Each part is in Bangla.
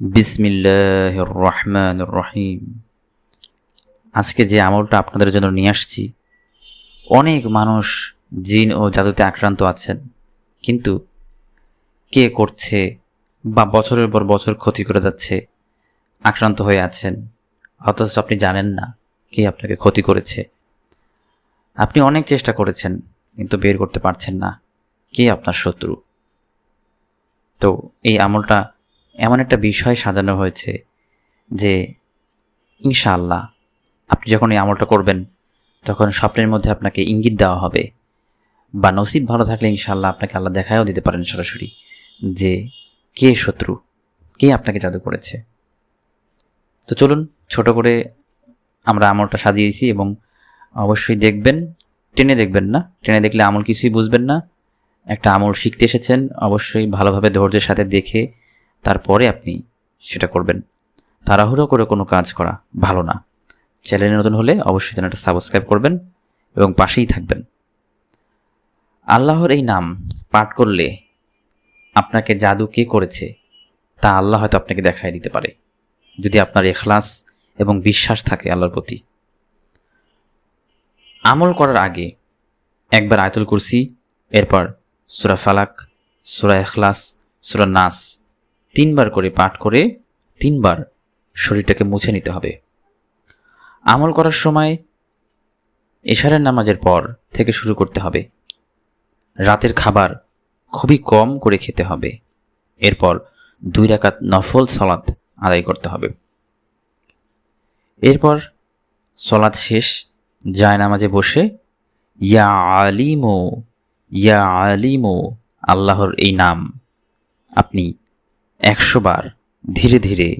বিসমিল্লাহ রহমান রহিম আজকে যে আমলটা আপনাদের জন্য নিয়ে আসছি, অনেক মানুষ জিন ও জাদুতে আক্রান্ত আছেন, কিন্তু কে করছে বা বছরের পর বছর ক্ষতি করে যাচ্ছে, আক্রান্ত হয়ে আছেন, অথচ আপনি জানেন না কে আপনাকে ক্ষতি করেছে। আপনি অনেক চেষ্টা করেছেন, কিন্তু বের করতে পারছেন না, কে আপনার শত্রু? তো এই আমলটা এমন একটা বিষয় সাজানো হয়েছে যে, ইনশাআল্লাহ, আপনি যখন এই আমলটা করবেন, তখন স্বপ্নের মধ্যে আপনাকে ইঙ্গিত দেওয়া হবে। বা নসিব ভালো থাকলে ইনশাআল্লাহ আপনাকে আল্লাহ দেখায়ও দিতে পারেন সরাসরি যে, কে শত্রু, কে আপনাকে জাদু করেছে। তো চলুন, ছোট করে আমরা আমলটা সাজিয়েছি এবং অবশ্যই দেখবেন, টেনে দেখবেন না। টেনে দেখলে আমল কিছুই বুঝবেন না। একটা আমল শিখতে এসেছেন, অবশ্যই ভালোভাবে ধৈর্যের সাথে দেখে তারপরে আপনি সেটা করবেন। তাড়াহুড়ো করে কোনো কাজ করা ভালো না। চ্যানেলে নতুন হলে অবশ্যই চ্যানেলটা সাবস্ক্রাইব করবেন এবং পাশেই থাকবেন। আল্লাহর এই নাম পাঠ করলে আপনাকে জাদু কে করেছে তা আল্লাহ হয়তো আপনাকে দেখাই দিতে পারে। যদি আপনার এখলাস এবং বিশ্বাস থাকে আল্লাহর প্রতি। আমল করার আগে একবার আয়তুল কুরসি, এরপর সুরা ফালাক, সুরা এখলাস সুরা নাস তিনবার করে পাঠ করে তিনবার শরীরটাকে মুছে নিতে হবে। আমল করার সময় এশারের নামাজের পর থেকে শুরু করতে হবে। রাতের খাবার খুবই কম করে খেতে হবে। এরপর দুই রাকাত নফল সলাদ আদায় করতে হবে। এরপর সলাদ শেষ যায় নামাজে বসে ইয়া আলিমো ইয়া আলিমো, আল্লাহর এই নাম আপনি একশো বার ধীরে ধীরে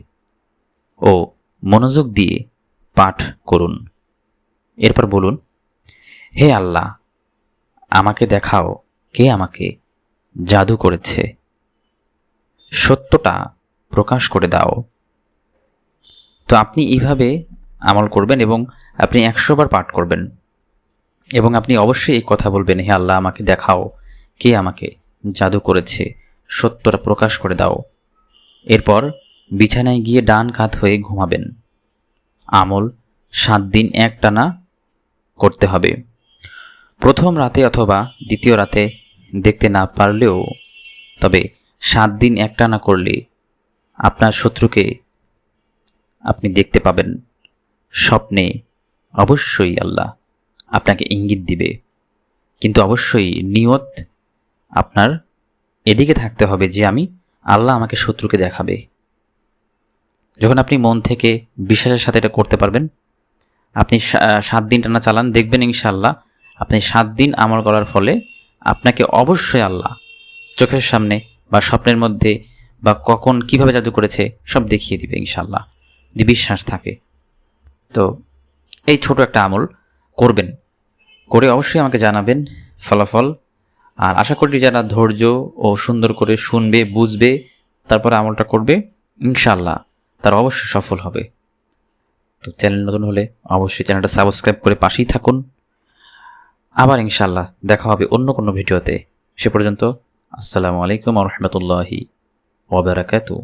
ও মনোযোগ দিয়ে পাঠ করুন। এরপর বলুন, হে আল্লাহ, আমাকে দেখাও কে আমাকে জাদু করেছে। সত্যটা প্রকাশ করে দাও। তো আপনি এইভাবে আমল করবেন এবং আপনি একশো বার পাঠ করবেন। এবং আপনি অবশ্যই এই কথা বলবেন, হে আল্লাহ, আমাকে দেখাও কে আমাকে জাদু করেছে। সত্যটা প্রকাশ করে দাও। এরপর বিছানায় গিয়ে ডান কাত হয়ে ঘুমাবেন। আমল সাত দিন একটানা করতে হবে। প্রথম রাতে অথবা দ্বিতীয় রাতে দেখতে না পারলেও, তবে সাত দিন একটানা করলে আপনার শত্রুকে আপনি দেখতে পাবেন। স্বপ্নে অবশ্যই আল্লাহ আপনাকে ইঙ্গিত দিবে। কিন্তু অবশ্যই নিয়ত আপনার এদিকে থাকতে হবে যে আমি আল্লাহ আমাকে শত্রুকে দেখাবে। যখন আপনি মন থেকে বিশ্বাসের সাথে এটা করতে পারবেন, আপনি সাত দিন টানা চালান, দেখবেন ইনশাল্লাহ আপনি সাত দিন আমল করার ফলে আপনাকে অবশ্যই আল্লাহ চোখের সামনে বা স্বপ্নের মধ্যে বা কখন কীভাবে জাদু করেছে সব দেখিয়ে দিবে ইনশাল্লাহ যদি বিশ্বাস থাকে। তো এই ছোট একটা আমল করবেন। করে অবশ্যই আমাকে জানাবেন ফলাফল। আর আশা করি যারা ধৈর্য ও সুন্দর করে শুনবে, বুঝবে, তারপরে আমলটা করবে ইনশাল্লাহ তারা অবশ্যই সফল হবে। তো চ্যানেল নতুন হলে অবশ্যই চ্যানেলটা সাবস্ক্রাইব করে পাশেই থাকুন। আবার ইনশাল্লাহ দেখা হবে অন্য কোনো ভিডিওতে। সে পর্যন্ত, আসসালামু আলাইকুম রহমতুল্লাহি ওবরাকাতু